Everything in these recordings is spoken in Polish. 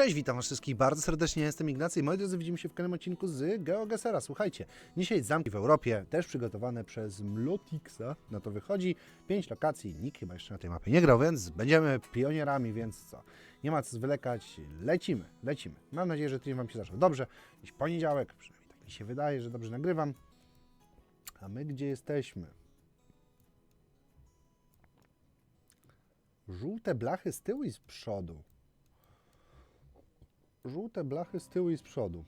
Cześć, witam was wszystkich bardzo serdecznie, jestem Ignacy i moi drodzy widzimy się w kolejnym odcinku z GeoGesera. Słuchajcie, dzisiaj zamki w Europie, też przygotowane przez Mlotixa, na to wychodzi. Pięć lokacji, nikt chyba jeszcze na tej mapie nie grał, więc będziemy pionierami, więc co? Nie ma co zwlekać, lecimy, lecimy. Mam nadzieję, że tydzień wam się zaczął dobrze. Dziś poniedziałek, przynajmniej tak mi się wydaje, że dobrze nagrywam. A my gdzie jesteśmy? Żółte blachy z tyłu i z przodu. Żółte blachy z tyłu i z przodu.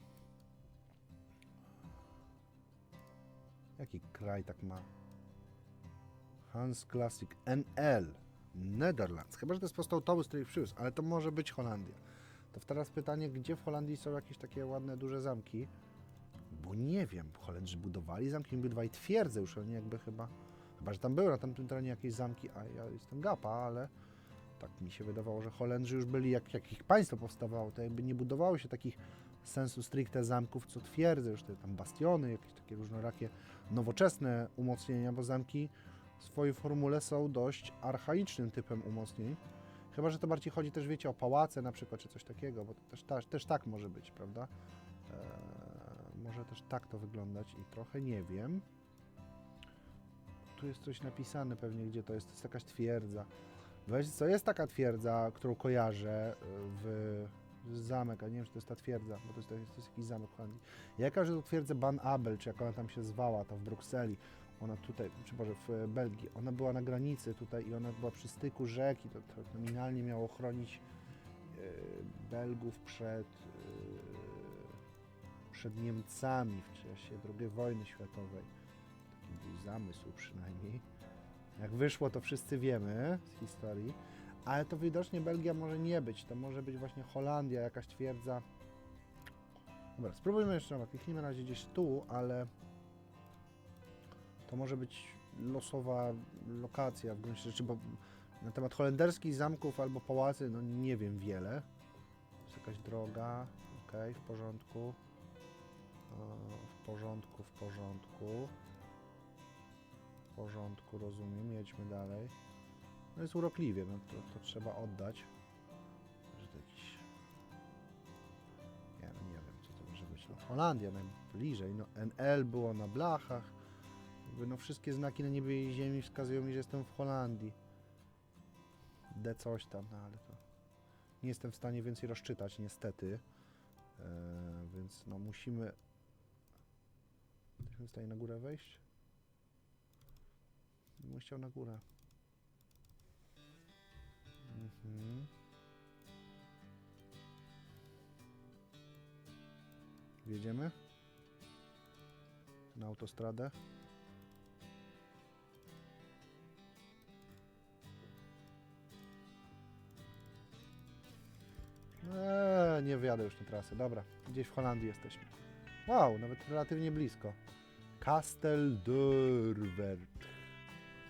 Jaki kraj tak ma? Hans Classic NL Netherlands. Chyba, że to jest po prostu autobus, który przywiózł, ale to może być Holandia. To teraz pytanie, gdzie w Holandii są jakieś takie ładne, duże zamki? Bo nie wiem, Holendrzy budowali zamki, budowali twierdze już, oni jakby chyba... Chyba, że tam były na tamtym terenie jakieś zamki, a ja jestem gapa, ale tak mi się wydawało, że Holendrzy już byli, jak, jak ich państwo powstawało, to jakby nie budowało się takich sensu stricte zamków, co twierdze, już te tam bastiony, jakieś takie różnorakie nowoczesne umocnienia, bo zamki w swojej formule są dość archaicznym typem umocnień. Chyba, że to bardziej chodzi też, wiecie, o pałace na przykład, czy coś takiego, bo to też, też, też tak może być, prawda? Eee, może też tak to wyglądać i trochę nie wiem. Tu jest coś napisane pewnie, gdzie to jest, to jest jakaś twierdza. Weź, co jest taka twierdza, którą kojarzę y, w zamek, a nie wiem, czy to jest ta twierdza, bo to jest, to jest, jakiś zamek Holandii. Ja kojarzę tą twierdzę Ban Abel, czy jak ona tam się zwała, ta w Brukseli. Ona tutaj, czy może w Belgii, ona była na granicy tutaj i ona była przy styku rzeki, to, to nominalnie miało chronić e, Belgów przed, e, przed Niemcami w czasie II wojny światowej. Taki był zamysł przynajmniej. Jak wyszło, to wszyscy wiemy z historii, ale to widocznie Belgia może nie być. To może być właśnie Holandia, jakaś twierdza. Dobra, spróbujmy jeszcze raz. Kliknijmy na razie gdzieś tu, ale to może być losowa lokacja w gruncie rzeczy, bo na temat holenderskich zamków albo pałacy, no nie wiem wiele. Jest jakaś droga, ok, w porządku. W porządku, w porządku. W porządku, rozumiem, jedźmy dalej. No jest urokliwie, no to, to trzeba oddać. Że to jakiś... Ja no nie wiem, co to może być. No, Holandia najbliżej, no NL było na blachach. Jakby no wszystkie znaki na niebie i ziemi wskazują mi, że jestem w Holandii. D coś tam, no ale to... Nie jestem w stanie więcej rozczytać, niestety. Eee, więc no musimy... Jesteśmy w stanie na górę wejść? Bym chciał na górę. Mhm. Wjedziemy? Na autostradę? Eee, nie wyjadę już na trasę. Dobra, gdzieś w Holandii jesteśmy. Wow, nawet relatywnie blisko. Kastelderwert.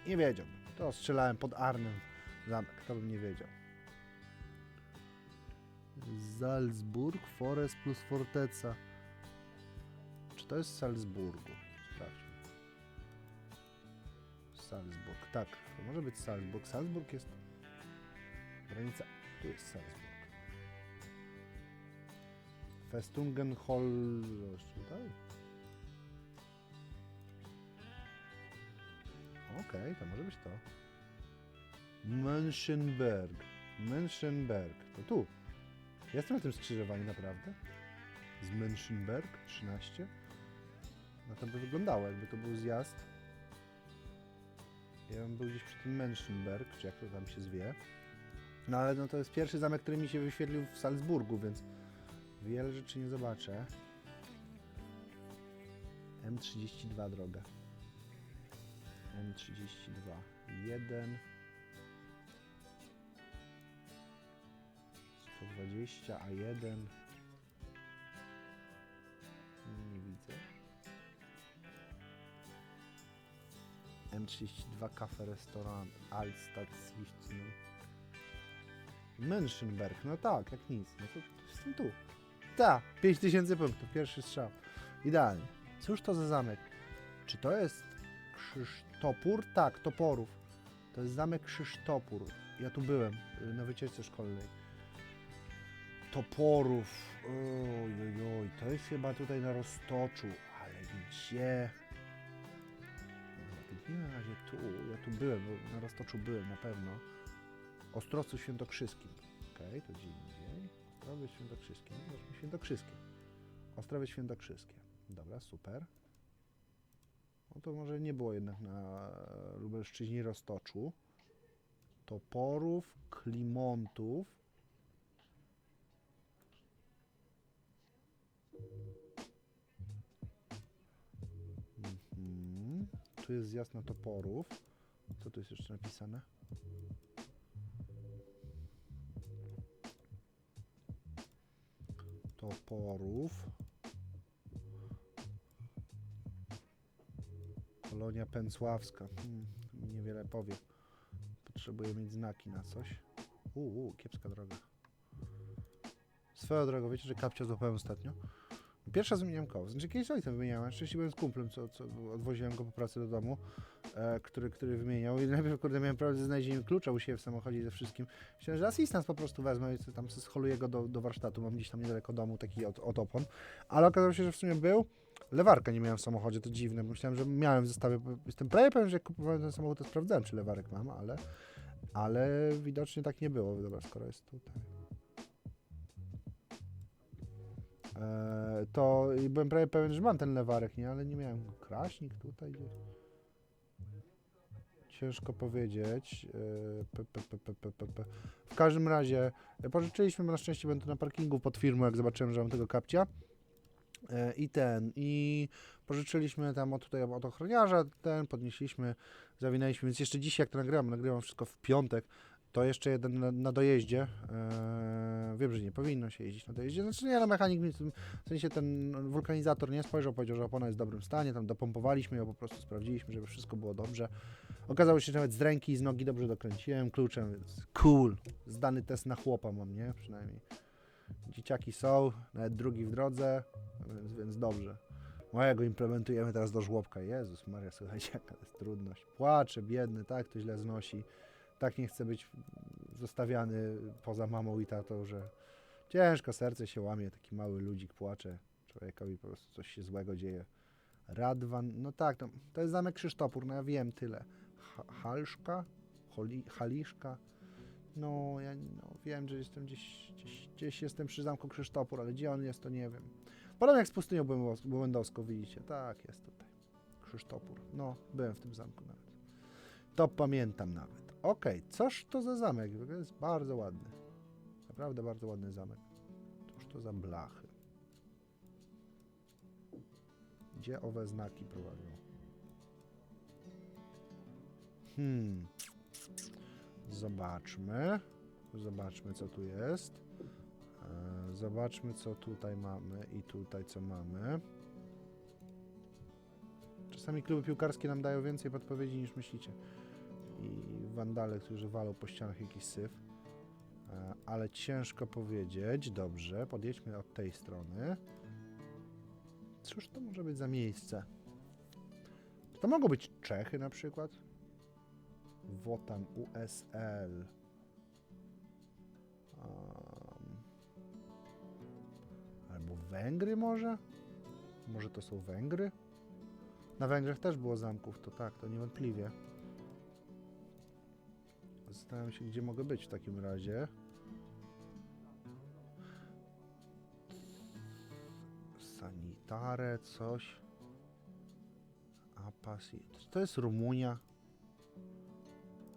Nie wiedziałbym. To strzelałem pod Arnem zamek, to bym nie wiedział. Salzburg, Forest plus Forteca. Czy to jest Salzburgu? Sprawdźmy. Salzburg, tak, to może być Salzburg. Salzburg jest granica. Tu jest Salzburg. Festungenhol. Tutaj? Okej, to może być to. Mönchenberg. Mönchenberg. To tu. Jestem na tym skrzyżowaniu naprawdę? Z Mönchenberg 13? No to by wyglądało, jakby to był zjazd. Ja bym był gdzieś przy tym Mönchenberg, czy jak to tam się zwie. No ale no to jest pierwszy zamek, który mi się wyświetlił w Salzburgu, więc wiele rzeczy nie zobaczę. M32 droga. M32. 1 120, A1 nie widzę. M32 Cafe Restaurant Alstad Sichtner Mönchenberg, no tak, jak nic, no to jestem tu. Ta, 5000 punktów, pierwszy strzał. Idealnie, cóż to za zamek? Czy to jest Krzysztopór? Tak, Toporów. To jest zamek Krzysztopór. Ja tu byłem y, na wycieczce szkolnej. toporów. Oj, oj, oj, to jest chyba tutaj na roztoczu, ale gdzie? Nie na razie tu, ja tu byłem, na roztoczu byłem na pewno. Ostrowcu Świętokrzyskim. Okej, to gdzie indziej. Ostrowiec Świętokrzyskie. No, Świętokrzyskie. Ostrowiec Świętokrzyskie. Dobra, super. No to może nie było jednak na Lubelszczyźnie Roztoczu. Toporów, Klimontów. Mhm. Tu jest zjazd na Toporów. Co tu jest jeszcze napisane? Toporów. Kolonia Pęcławska. Hmm, niewiele powie. Potrzebuję mieć znaki na coś. Uuu, kiepska droga. Swoją drogą, wiecie, że kapcia złapałem ostatnio? Pierwsza zmieniłem koło. Znaczy kiedyś ojcem wymieniałem. Szczęśliwie byłem z kumplem, co, co odwoziłem go po pracy do domu, e, który, który wymieniał. I najpierw, kurde, miałem problem ze znalezieniem klucza u siebie w samochodzie ze wszystkim. Myślałem, że asystans po prostu wezmę i tam scholuję go do, do warsztatu. Mam gdzieś tam niedaleko domu taki od, od opon. Ale okazało się, że w sumie był. Lewarka nie miałem w samochodzie, to dziwne. Myślałem, że miałem w zestawie. Jestem prawie pewien, że jak kupowałem ten samochód, to sprawdzałem, czy lewarek mam, ale, ale widocznie tak nie było. Dobra, skoro jest tutaj. E, to byłem prawie pewien, że mam ten lewarek, nie? Ale nie miałem. Kraśnik tutaj gdzieś. Ciężko powiedzieć. Pe, pe, pe. W każdym razie e, pożyczyliśmy, na szczęście będę na parkingu pod firmą, jak zobaczyłem, że mam tego kapcia. E, I ten, i pożyczyliśmy tam od tutaj od ochroniarza, ten, podnieśliśmy, zawinęliśmy, więc jeszcze dzisiaj, jak to nagrywam, nagrywam wszystko w piątek, to jeszcze jeden na, na dojeździe. Eee, wiem, że nie powinno się jeździć na dojeździe. Znaczy nie, no mechanik, w sensie ten wulkanizator nie spojrzał, powiedział, że opona jest w dobrym stanie, tam dopompowaliśmy ją, po prostu sprawdziliśmy, żeby wszystko było dobrze. Okazało się, że nawet z ręki i z nogi dobrze dokręciłem kluczem, więc cool. Zdany test na chłopa mam, nie? Przynajmniej. Dzieciaki są, nawet drugi w drodze, więc, więc dobrze. Mojego implementujemy teraz do żłobka. Jezus Maria, słuchajcie, jaka to jest trudność. Płacze, biedny, tak to źle znosi. Tak nie chce być zostawiany poza mamą i tatą, że ciężko serce się łamie, taki mały ludzik płacze. Człowiekowi po prostu coś się złego dzieje. Radwan, no tak, to, to jest zamek Krzysztopór, no ja wiem tyle. Ha, Halszka? Haliszka? No, ja no, wiem, że jestem gdzieś, gdzieś, gdzieś jestem przy zamku Krzysztopór, ale gdzie on jest, to nie wiem. Podobnie jak z pustynią Błędowską, widzicie. Tak, jest tutaj. Krzysztopór. No, byłem w tym zamku nawet. To pamiętam nawet. Okej, coż to za zamek? Ogóle jest bardzo ładny. Naprawdę bardzo ładny zamek. Cóż to za blachy? Gdzie owe znaki prowadzą? Hmm. Zobaczmy. Zobaczmy, co tu jest. E, Zobaczmy, co tutaj mamy i tutaj, co mamy. Czasami kluby piłkarskie nam dają więcej podpowiedzi niż myślicie. I wandale, którzy walą po ścianach jakiś syf. E, Ale ciężko powiedzieć. Dobrze, podjedźmy od tej strony. Cóż to może być za miejsce? To mogą być Czechy na przykład? Wotan USL. Albo Węgry może? Może to są Węgry? Na Węgrzech też było zamków, to tak, to niewątpliwie. Zastanawiam się, gdzie mogę być w takim razie. Sanitare, coś. Apasi. To jest Rumunia?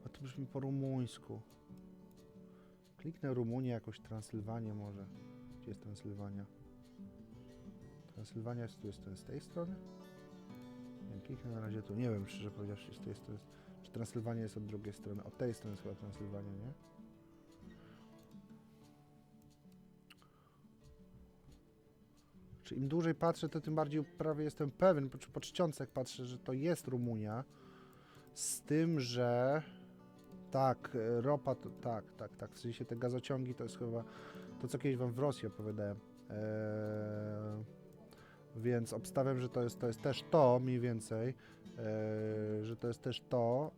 A to brzmi po rumuńsku. Kliknę Rumunię, jakoś Transylwanię może. Gdzie jest Transylwania? Transylwania jest tu, jest ten z tej strony? Nie, kliknę na razie tu. Nie wiem, szczerze powiedziawszy, z tej strony. Czy Transylwania jest od drugiej strony? Od tej strony jest chyba Transylwania, nie? Czy im dłużej patrzę, to tym bardziej prawie jestem pewien, po, po czcionce patrzę, że to jest Rumunia. Z tym, że tak, e, ropa to tak, tak, tak. W sensie te gazociągi to jest chyba to, co kiedyś wam w Rosji opowiadałem. Eee, więc obstawiam, że to jest, to jest też to mniej więcej, eee, że to jest też to,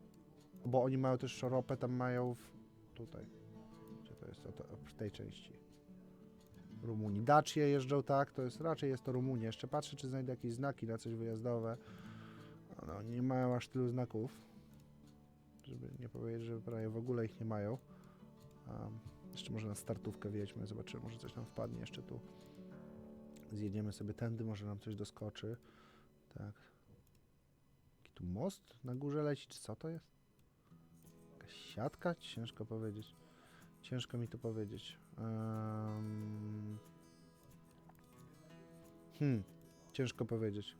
bo oni mają też ropę, tam mają w, tutaj. Gdzie to jest? To, w tej części. Rumunii. Dacie jeżdżą, tak? To jest raczej jest to Rumunia. Jeszcze patrzę, czy znajdę jakieś znaki na coś wyjazdowe. No, nie mają aż tylu znaków. Żeby nie powiedzieć, że prawie w ogóle ich nie mają. Um, jeszcze może na startówkę wjedźmy, zobaczymy, może coś nam wpadnie jeszcze tu. Zjedziemy sobie tędy, może nam coś doskoczy. Tak. Jaki tu most na górze leci, czy co to jest? Jakaś siatka? Ciężko powiedzieć. Ciężko mi to powiedzieć. Um... Hmm, ciężko powiedzieć.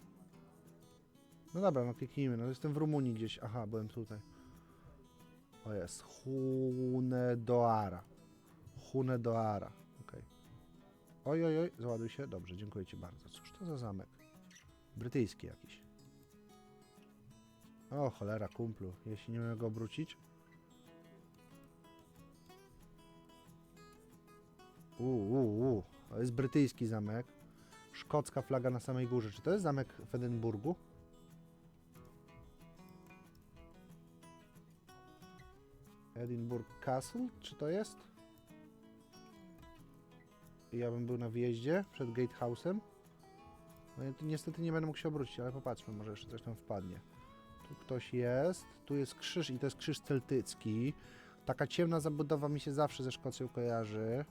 No dobra, no kliknijmy. No jestem w Rumunii gdzieś. Aha, byłem tutaj. O jest. Hunedoara. Hunedoara. Okej. Oj, oj, oj. Załaduj się. Dobrze, dziękuję Ci bardzo. Cóż to za zamek? Brytyjski jakiś. O, cholera, kumplu. Jeśli nie mogę go obrócić. Uuu, uu, uu. To jest brytyjski zamek. Szkocka flaga na samej górze. Czy to jest zamek w Edynburgu? Edinburgh Castle? Czy to jest? Ja bym był na wjeździe przed Gatehouse'em. No tu niestety nie będę mógł się obrócić, ale popatrzmy, może jeszcze coś tam wpadnie. Tu ktoś jest, tu jest krzyż i to jest krzyż celtycki. Taka ciemna zabudowa mi się zawsze ze Szkocją kojarzy.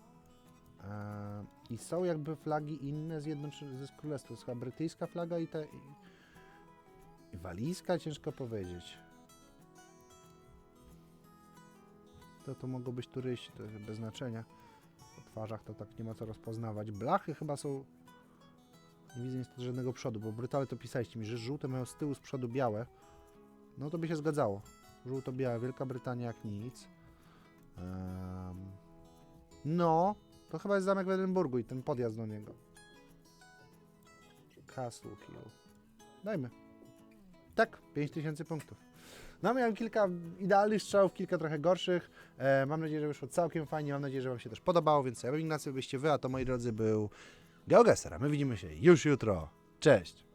Eee, I są jakby flagi inne z Zjednoczonego z Królestwa. To jest chyba brytyjska flaga i ta... I, i walijska? Ciężko powiedzieć. To to mogą być turyści, to jest bez znaczenia. Po twarzach to tak nie ma co rozpoznawać. Blachy chyba są... Nie widzę niestety żadnego przodu, bo Brytale to pisaliście mi, że żółte mają z tyłu, z przodu białe. No to by się zgadzało. Żółto-białe, Wielka Brytania jak nic. Em, no, to chyba jest zamek w Edynburgu i ten podjazd do niego. Castle Hill. Dajmy. Tak, 5000 punktów. No, miałem kilka idealnych strzałów, kilka trochę gorszych. E, mam nadzieję, że wyszło całkiem fajnie. Mam nadzieję, że Wam się też podobało, więc ja bym Ignacy, byście Wy, a to moi drodzy był GeoGuessr. A my widzimy się już jutro. Cześć!